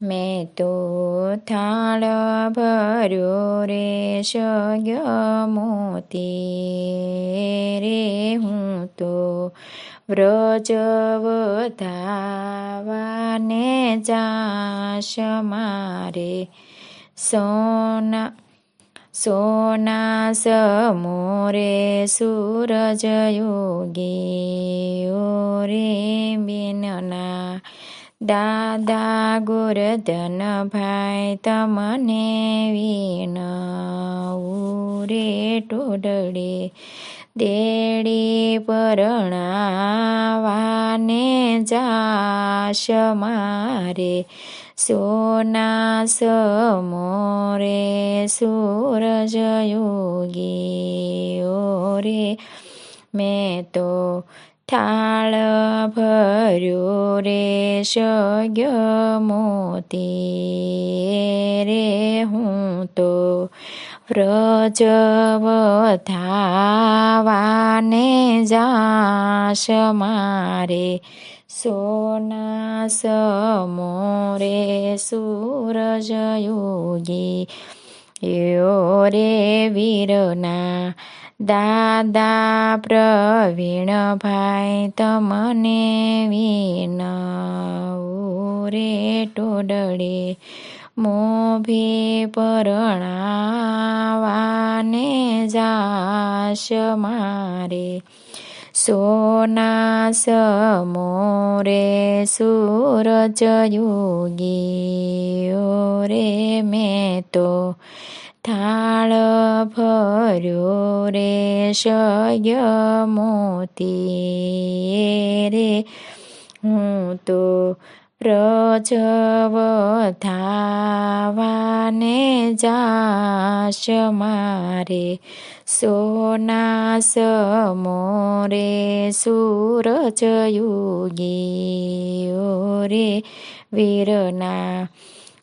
મેં તો થાળ ભર્યો રે સગ્ય મોતી રે હું તો વ્રજ વધાવાને જાશ મારે સોના સોના સમોરે સૂરજ યોગી રે બિનના દાદા ગુરધનભાઈ તમને વિનવું રે ટોડડે દેડી પરણાવાને જાશ મારે. સોના સમોરે સૂરજ યોગી રે મેં તો થાળ ભર્યો રે સગ્ય મોતી રે હું તો વ્રજવધાવાને જાશ મારે સોના સમોરે સૂરજ યોગી યો રે વીરના દાદા પ્રવીણ ભાઈ તમને વિનવું રે ટોડળે મોભી પરણાવાને જાશ મારે. સોના સમોરે સૂરજ યોગી રે મેં તો થાળ ભર્યો રે શય મોતી રે હું તો પ્રજવધાવાને જાશ મારે સોના સમોરે સૂરજ યોગી રે વીરના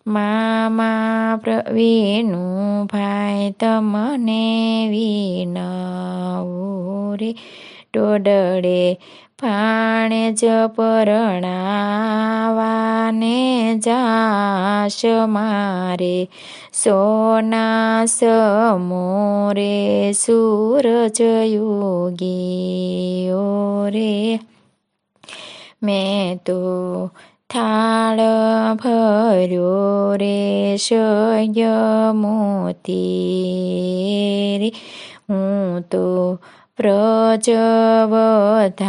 મામા પ્રવીનું ભાઈ તમને વિનવું રે ટોડડે પાણે જ પરણાવાને જાશ મારે સોના સમોરે સૂરજ યોગી રે મેં તો થાળ ભર્યો રે સગ્ય રે હું તો વ્રજ વધાવાને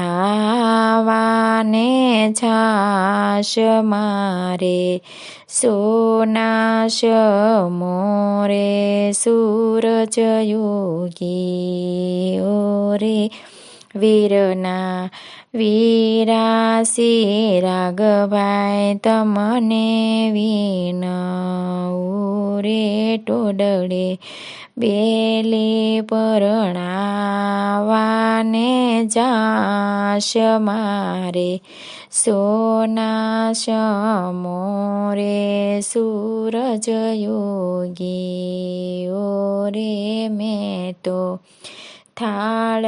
જાશ મારે સોના મોરે સૂરજ યોગી રે વીરના વીરાસી રાગભાઈ તમને વીણ ઉરે ટોડડે બેલી પરણાવાને જાશ મારે સોના સમોરે સૂરજ યોગી રે મેં તો થાળ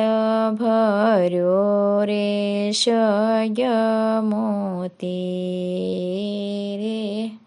ભર્યો રે શય મોતી રે